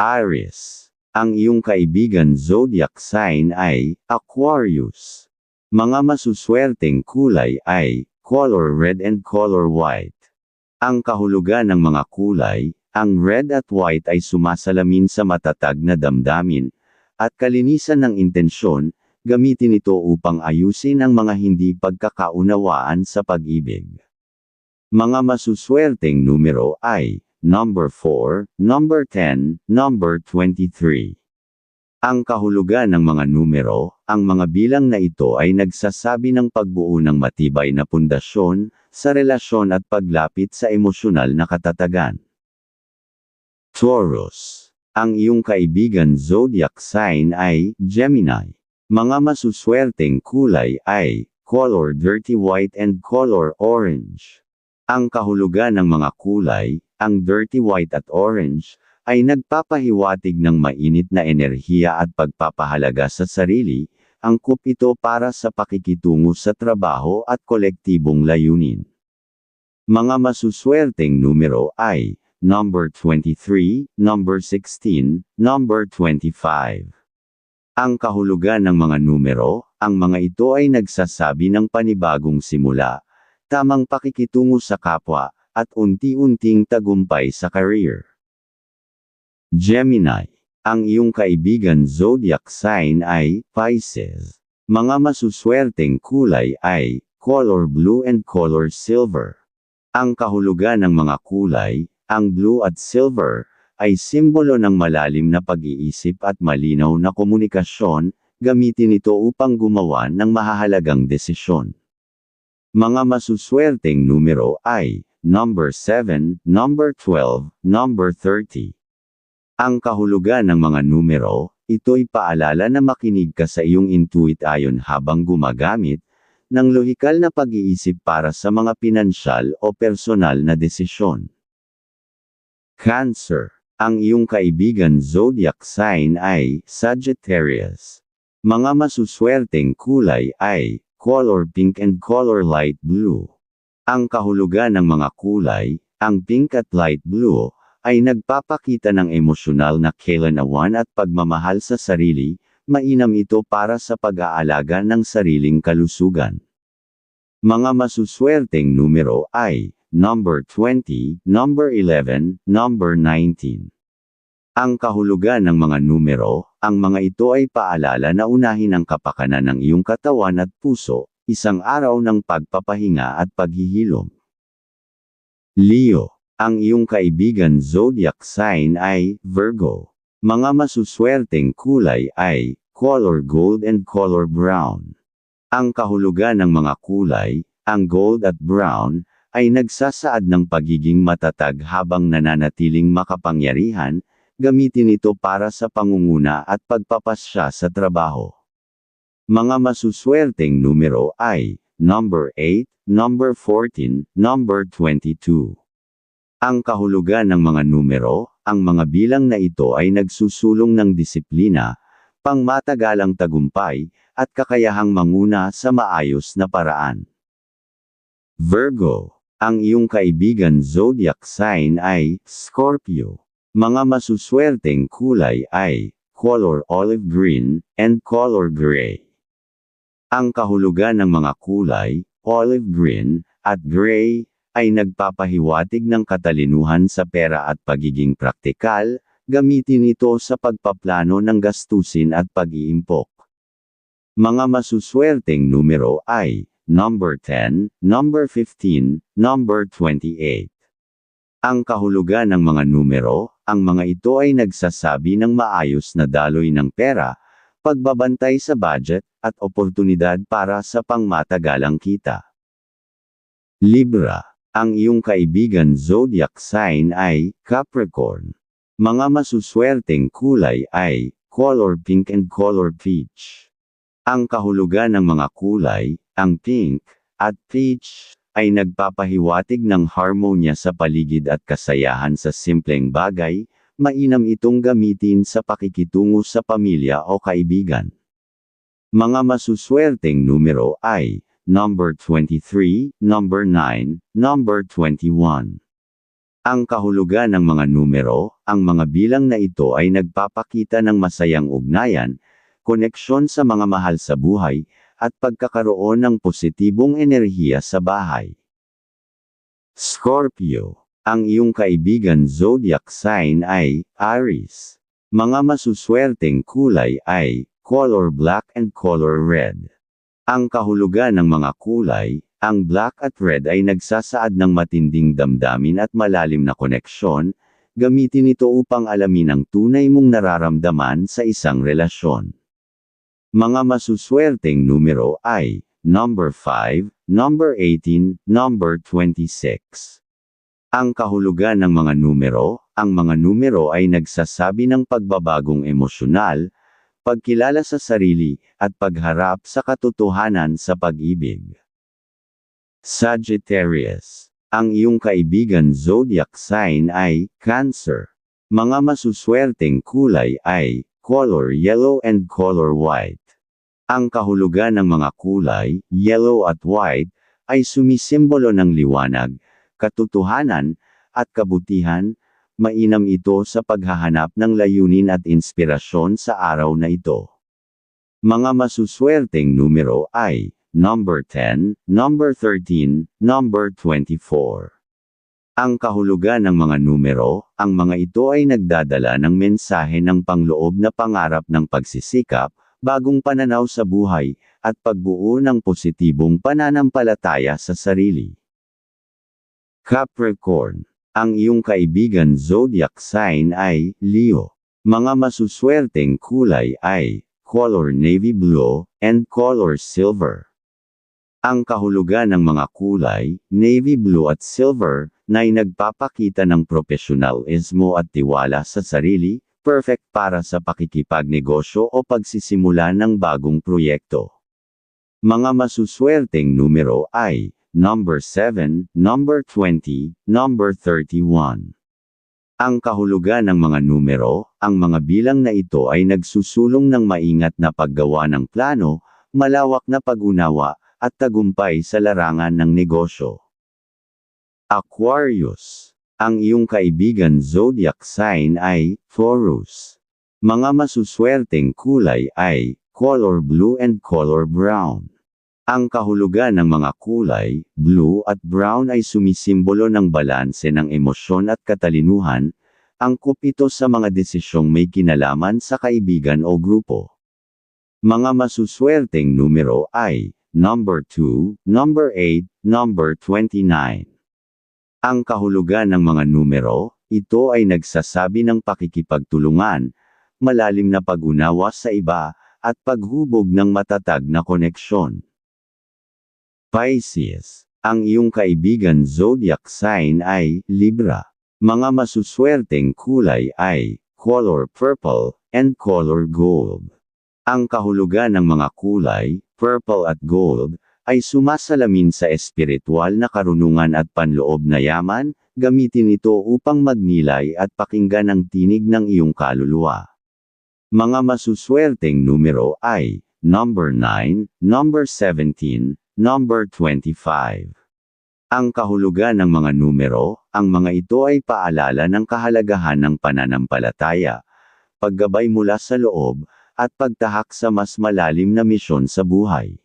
Aries. Ang iyong kaibigan zodiac sign ay Aquarius. Mga masuswerteng kulay ay color red and color white. Ang kahulugan ng mga kulay, ang red at white ay sumasalamin sa matatag na damdamin, at kalinisan ng intensyon, gamitin ito upang ayusin ang mga hindi pagkakaunawaan sa pag-ibig. Mga masuswerteng numero ay number 4, number 10, number 23. Ang kahulugan ng mga numero, ang mga bilang na ito ay nagsasabi ng pagbuo ng matibay na pundasyon, sa relasyon at paglapit sa emosyonal na katatagan. Taurus. Ang iyong kaibigan zodiac sign ay Gemini. Mga masuswerteng kulay ay color dirty white and color orange. Ang kahulugan ng mga kulay, ang dirty white at orange, ay nagpapahiwatig ng mainit na enerhiya at pagpapahalaga sa sarili, angkop ito para sa pakikitungo sa trabaho at kolektibong layunin. Mga masuswerteng numero ay number 23, number 16, number 25. Ang kahulugan ng mga numero, ang mga ito ay nagsasabi ng panibagong simula, tamang pakikitungo sa kapwa, at unti-unting tagumpay sa career. Gemini. Ang iyong kaibigan zodiac sign ay Pisces. Mga masuswerteng kulay ay color blue and color silver. Ang kahulugan ng mga kulay, ang blue at silver, ay simbolo ng malalim na pag-iisip at malinaw na komunikasyon, gamitin ito upang gumawa ng mahahalagang desisyon. Mga masuswerteng numero ay number 7, number 12, number 30. Ang kahulugan ng mga numero, ito'y paalala na makinig ka sa iyong intuit ayon habang gumagamit ng lohikal na pag-iisip para sa mga pinansyal o personal na desisyon. Cancer. Ang iyong kaibigan zodiac sign ay Sagittarius. Mga masuswerteng kulay ay color pink and color light blue. Ang kahulugan ng mga kulay, ang pink at light blue, ay nagpapakita ng emosyonal na kailanawan at pagmamahal sa sarili, mainam ito para sa pag-aalaga ng sariling kalusugan. Mga masuswerteng numero ay number 20, number 11, number 19. Ang kahulugan ng mga numero, ang mga ito ay paalala na unahin ang kapakanan ng iyong katawan at puso, isang araw ng pagpapahinga at paghihilom. Leo, ang iyong kaibigan zodiac sign ay Virgo. Mga masuswerteng kulay ay color gold and color brown. Ang kahulugan ng mga kulay, ang gold at brown, ay nagsasaad ng pagiging matatag habang nananatiling makapangyarihan, Gamitin ito para sa pangunguna at pagpapasya sa trabaho. Mga masuswerteng numero ay number 8, number 14, number 22. Ang kahulugan ng mga numero, ang mga bilang na ito ay nagsusulong ng disiplina, pangmatagalang tagumpay, at kakayahang manguna sa maayos na paraan. Virgo, ang iyong kaibigan zodiac sign ay Scorpio. Mga masuswerteng kulay ay color olive green and color gray. Ang kahulugan ng mga kulay, olive green at gray, ay nagpapahiwatig ng katalinuhan sa pera at pagiging praktikal, gamitin ito sa pagpaplano ng gastusin at pag-iimpok. Mga masuswerteng numero ay number 10, number 15, number 28. Ang kahulugan ng mga numero, ang mga ito ay nagsasabi ng maayos na daloy ng pera, pagbabantay sa budget, at oportunidad para sa pangmatagalang kita. Libra, ang iyong kaibigan zodiac sign ay Capricorn. Mga masuswerteng kulay ay color pink and color peach. Ang kahulugan ng mga kulay, ang pink at peach ay nagpapahiwatig ng harmonya sa paligid at kasayahan sa simpleng bagay, mainam itong gamitin sa pakikitungo sa pamilya o kaibigan. Mga masuswerteng numero ay number 23, number 9, number 21. Ang kahulugan ng mga numero, ang mga bilang na ito ay nagpapakita ng masayang ugnayan, koneksyon sa mga mahal sa buhay, at pagkakaroon ng positibong enerhiya sa bahay. Scorpio. Ang iyong kaibigan zodiac sign ay Aries. Mga masuswerteng kulay ay color black and color red. Ang kahulugan ng mga kulay, ang black at red ay nagsasaad ng matinding damdamin at malalim na koneksyon, gamitin ito upang alamin ang tunay mong nararamdaman sa isang relasyon. Mga masuswerteng numero ay number 5, number 18, number 26. Ang kahulugan ng mga numero, ang mga numero ay nagsasabi ng pagbabagong emosyonal, pagkilala sa sarili, at pagharap sa katotohanan sa pag-ibig. Sagittarius. Ang iyong kaibigan zodiac sign ay Cancer. Mga masuswerteng kulay ay color yellow and color white. Ang kahulugan ng mga kulay, yellow at white, ay sumisimbolo ng liwanag, katotohanan, at kabutihan, mainam ito sa paghahanap ng layunin at inspirasyon sa araw na ito. Mga masuswerteng numero ay, number 10, number 13, number 24. Ang kahulugan ng mga numero, ang mga ito ay nagdadala ng mensahe ng pangloob na pangarap ng pagsisikap, bagong pananaw sa buhay, at pagbuo ng positibong pananampalataya sa sarili. Capricorn. Ang iyong kaibigan zodiac sign ay Leo. Mga masuswerteng kulay ay color navy blue and color silver. Ang kahulugan ng mga kulay, navy blue at silver, na ay nagpapakita ng profesionalismo at tiwala sa sarili, perfect para sa pakikipagnegosyo o pagsisimula ng bagong proyekto. Mga masuswerteng numero ay number 7, number 20, number 31. Ang kahulugan ng mga numero, ang mga bilang na ito ay nagsusulong ng maingat na paggawa ng plano, malawak na pag-unawa, at tagumpay sa larangan ng negosyo. Aquarius. Ang iyong kaibigan zodiac sign ay Taurus. Mga masuswerteng kulay ay color blue and color brown. Ang kahulugan ng mga kulay, blue at brown ay sumisimbolo ng balanse ng emosyon at katalinuhan, angkop ito sa mga desisyong may kinalaman sa kaibigan o grupo. Mga masuswerteng numero ay, number 2, number 8, number 29. Ang kahulugan ng mga numero, ito ay nagsasabi ng pakikipagtulungan, malalim na pag-unawa sa iba, at paghubog ng matatag na koneksyon. Pisces. Ang iyong kaibigan zodiac sign ay Libra. Mga masuswerteng kulay ay color purple and color gold. Ang kahulugan ng mga kulay, purple at gold, ay sumasalamin sa espiritual na karunungan at panloob na yaman, gamitin ito upang magnilay at pakinggan ang tinig ng iyong kaluluwa. Mga masuswerteng numero ay number 9, number 17, Number 25. Ang kahulugan ng mga numero, ang mga ito ay paalala ng kahalagahan ng pananampalataya, paggabay mula sa loob, at pagtahak sa mas malalim na misyon sa buhay.